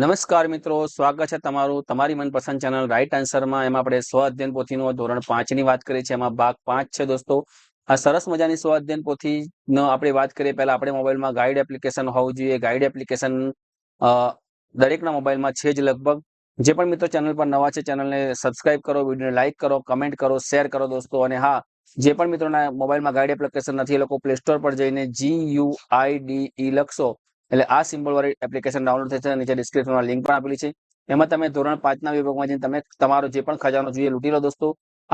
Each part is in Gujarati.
નમસ્કાર મિત્રો સ્વાગત છે તમારું તમારી મનપસંદ ચેનલ રાઇટ આન્સરમાં એમાં આપણે સ્વ અધ્યયન પોથીનો ધોરણ પાંચની વાત કરીએ છીએ એમાં ભાગ પાંચ છે દોસ્તો આ સરસ મજાની સ્વ અધ્યયન પોથીનો આપણે વાત કરીએ પહેલા આપણે મોબાઈલમાં ગાઈડ એપ્લિકેશન હોવું જોઈએ ગાઈડ એપ્લિકેશન દરેકના મોબાઈલમાં છે જ લગભગ જે પણ મિત્રો ચેનલ પર નવા છે ચેનલને સબસ્ક્રાઇબ કરો વિડીયોને લાઇક કરો કમેન્ટ કરો શેર કરો દોસ્તો અને હા જે પણ મિત્રોના મોબાઈલમાં ગાઈડ એપ્લિકેશન નથી એ લોકો પ્લે સ્ટોર પર જઈને G you I D E લખશો એટલે આ સિમ્બોલવાળી એપ્લિકેશન ડાઉનલોડ થઈ છે નીચે ડિસ્ક્રિપ્શનમાં લિંક પણ આપેલી છે એમાં તમે ધોરણ પાંચના વિભાગમાં જઈને તમે તમારો જે પણ ખજાનો જોઈએ લૂંટી લો દોસ્તો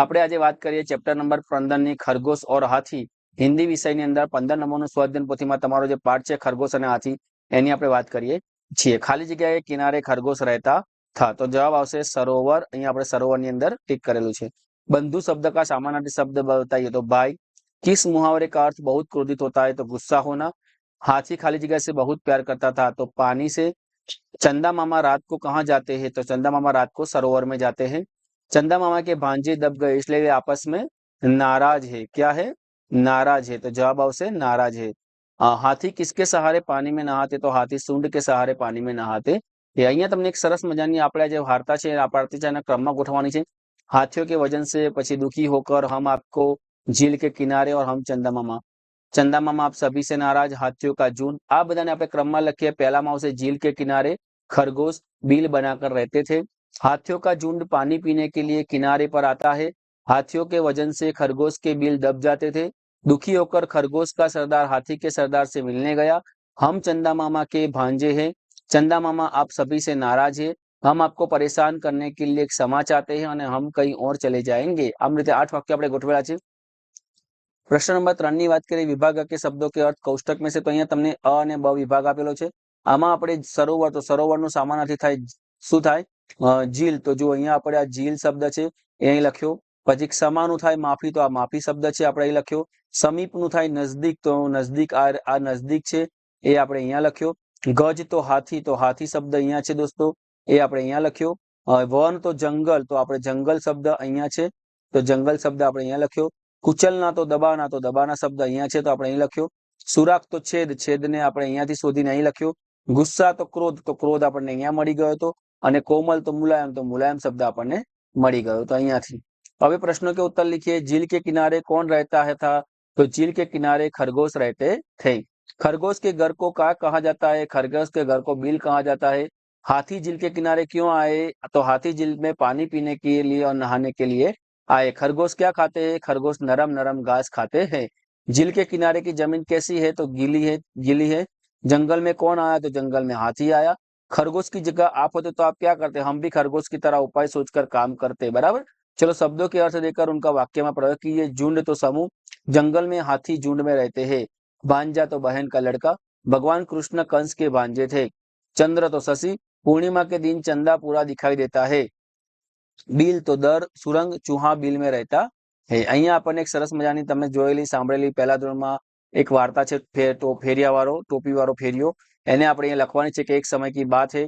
આપણે આજે વાત કરીએ ચેપ્ટર નંબર પંદરની ખરગોશ ઓર હાથી હિન્દી વિષયની અંદર પંદર નંબરનું સ્વાધ્યન પોથીમાં તમારો જે પાઠ છે ખરગોશ અને હાથી એની આપણે વાત કરીએ છીએ ખાલી જગ્યાએ કિનારે ખરગોશ રહેતા થા તો જવાબ આવશે સરોવર અહીંયા આપણે સરોવરની અંદર ટીક કરેલું છે બંધુ શબ્દ કા સામાન્ય શબ્દ બતાવીએ તો ભાઈ किस મુહાવરે કા અર્થ બહુ ક્રોધિત હોતા હોય તો गुस्सा होना हाथी खाली जगह से बहुत प्यार करता था तो पानी से चंदा मामा रात को कहाँ जाते हैं तो चंदा मामा रात को सरोवर में जाते हैं चंदा मामा के भांजे दब गए इसलिए वे आपस में नाराज है क्या है नाराज है तो जवाब आओ से नाराज है आ, हाथी किसके सहारे पानी में नहाते तो हाथी सूंड के सहारे पानी में नहाते એ तमने एक सरस मजा नहीं આપણે જે વાર્તા છે પાડતી क्रम में ક્રમમાં है हाथियों के वजन से સે दुखी होकर हम आपको झील के किनारे और हम चंदा मामा चंदा मामा से नाराज हाथियों का जून आप बताने आप આ બધાને આપણે है पहला माओ से झील के किनारे खरगोश बिल बनाकर रहते थे हाथियों का झुंड पानी पीने के लिए किनारे पर आता है हाथियों के वजन से खरगोश के बिल दब जाते थे दुखी होकर खरगोश का सरदार हाथी के सरदार से मिलने गया हम चंदा मामा के भांजे हैं चंदा मामा आप सभी से नाराज है हम आपको परेशान करने के लिए एक समा चाहते हैं और हम कहीं और चले जाएंगे अमृत आठ वाक्य अपने આપણે ગોઠવેલા પ્રશ્ન નંબર ત્રણ ની વાત કરીએ વિભાગ કે શબ્દો કે અર્થ કૌષ્ટક મેં તો અહીંયા તમને અ અને બ વિભાગ આપેલો છે આમાં આપણે સરોવર તો સરોવરનું સામાનાથી થાય શું થાય જીલ તો જો અહીંયા આપણે આ જીલ શબ્દ છે એ અહીં લખ્યો પછી સમાનું થાય માફી તો આ માફી શબ્દ છે આપણે અહીં લખ્યો સમીપનું થાય નજદીક તો નજદીક આ આ નજદીક છે એ આપણે અહીંયા લખ્યો ગજ તો હાથી તો હાથી શબ્દ અહીંયા છે દોસ્તો એ આપણે અહીંયા લખ્યો વન તો જંગલ તો આપણે જંગલ શબ્દ અહીંયા છે તો જંગલ શબ્દ આપણે અહીંયા લખ્યો कुचलना तो दबाना तो दबाना शब्द यहां छे तो आपण અહીં લખ્યો સુરખ તો છેદ છેદને આપણે અહીંથી શોધીને અહીં લખ્યો ગુસ્સા તો क्रोध तो क्रोध આપણે અહીંયા મળી ગયો તો અને કોમલ તો મુલાયમ તો મુલાયમ શબ્દ આપણે મળી ગયો તો અહીંયાથી હવે પ્રશ્નો કે ઉત્તર લખીએ જિલ કે કિનારે કોણ રહેતા હતા તો જિલ કે કિનારે ખરગોશ રહેતે થે ખરગોશ કે ઘર કો કા કહા જાતા હે ખરગોશ કે ઘર કો બીલ કહા જાતા હે હાથી જિલ કે કિનારે ક્યું આયે તો હાથી જિલ મે પાણી પીને કે લિયે ઓર નહાને કે લિયે आए खरगोश क्या खाते हैं खरगोश नरम नरम घास खाते हैं झील के किनारे की जमीन कैसी है तो गीली है गीली है जंगल में कौन आया तो जंगल में हाथी आया खरगोश की जगह आप होते तो, तो आप क्या करते हम भी खरगोश की तरह उपाय सोचकर काम करते बराबर चलो शब्दों के अर्थ देकर उनका वाक्य में प्रयोग कीजिए झुंड तो समूह जंगल में हाथी झुंड में रहते हैं भांजा तो बहन का लड़का भगवान कृष्ण कंस के भांजे थे चंद्र तो शशि पूर्णिमा के दिन चंदा पूरा दिखाई देता है सुरंग चूहा बिल में रहता है अह अपन एक सरस मजा સરસ મજાની તમે જોયેલી સાંભળેલી एक ધોરણમાં એક વાર્તા છે તો ફેરિયાવાળો ટોપીવાળો ફેરિયો એને આપણે અહીંયા લખવાની છે કે एक समय की बात है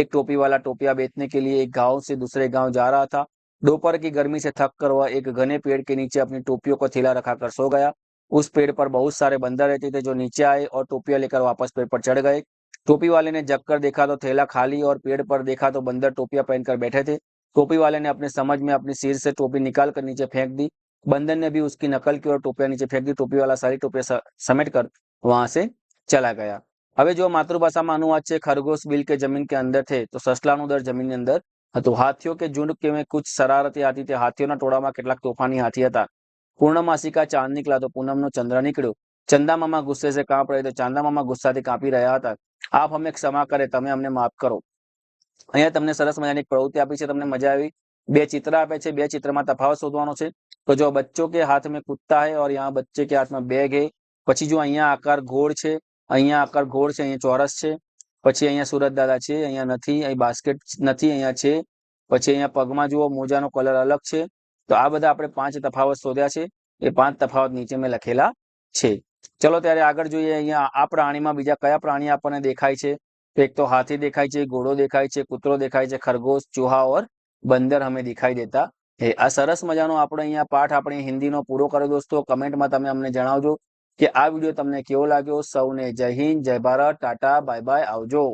एक टोपी वाला टोपिया बेचने के लिए एक गांव से दूसरे गांव जा रहा था दोपहर की गर्मी से थक कर वह एक घने पेड़ के नीचे अपनी टोपियों को थीला रखा कर सो गया उस पेड़ पर बहुत सारे बंदर रहते थे जो नीचे आए और टोपियां लेकर वापस पेड़ पर चढ़ गए टोपी वाले ने जग कर देखा तो थैला खाली और पेड़ पर देखा तो बंदर टोपिया पहनकर बैठे थे टोपी वाले ने अपने समझ में अपने सिर से टोपी निकाल कर नीचे फेंक दी बंदन ने भी उसकी नकल की और टोपियां नीचे फेंक दी टोपी वाला सारी टोपियां समेट कर वहां से चला गया अबे जो मातृभाषा में अनुवाद थे खरगोश बिल के जमीन के अंदर थे तो ससलान उदर जमीन के अंदर हाँ, तो हाथियों के झुंड के में कुछ शरारती आती थे हाथियों ना टोड़ा में तूफानी हाथी था पूर्णमासी का चांद निकला तो पूनम नो चंद्र निकलो चंदा मामा गुस्से से कांप रहे थे चांदा मामा गुस्सा थे कांपी रहा था आप हमें क्षमा करे तमें हमने माफ करो અહીંયા તમને સરસ મજાની પ્રવૃત્તિ આપી છે તમને મજા આવી બે ચિત્ર આપે છે બે ચિત્રમાં તફાવત શોધવાનો છે તો જો બચ્ચો કે હાથ મેં કુત્તા હે ઓર યહાં બચ્ચે કે હાથમાં બેગ હે પછી જો અહીંયા આકાર ગોળ છે અહીંયા આકાર ગોળ છે અહીંયા ચોરસ છે પછી અહીંયા સુરત દાદા છે અહીંયા નથી અહીં બાસ્કેટ નથી અહીંયા છે પછી અહીંયા પગમાં જુઓ મોજાનો કલર અલગ છે તો આ બધા આપણે પાંચ તફાવત શોધ્યા છે એ પાંચ તફાવત નીચે મેં લખેલા છે ચલો ત્યારે આગળ જોઈએ અહીંયા આ પ્રાણીમાં બીજા કયા પ્રાણી આપણને દેખાય છે तो एक तो हाथी दिखाई चाहिए घोड़ो દેખાય છે કૂતરો દેખાય છે ખરગોશ ચૂહા ઓર બંદર અમે દિખાઈ દેતા હે આ સરસ મજાનો આપણે અહીંયા પાઠ આપણે હિન્દીનો પૂરો કર્યો દોસ્તો કમેન્ટમાં તમે અમને જણાવજો કે આ વિડીયો તમને કેવો લાગ્યો સૌને જય હિન્દ જય ભારત ટાટા બાય બાય આવજો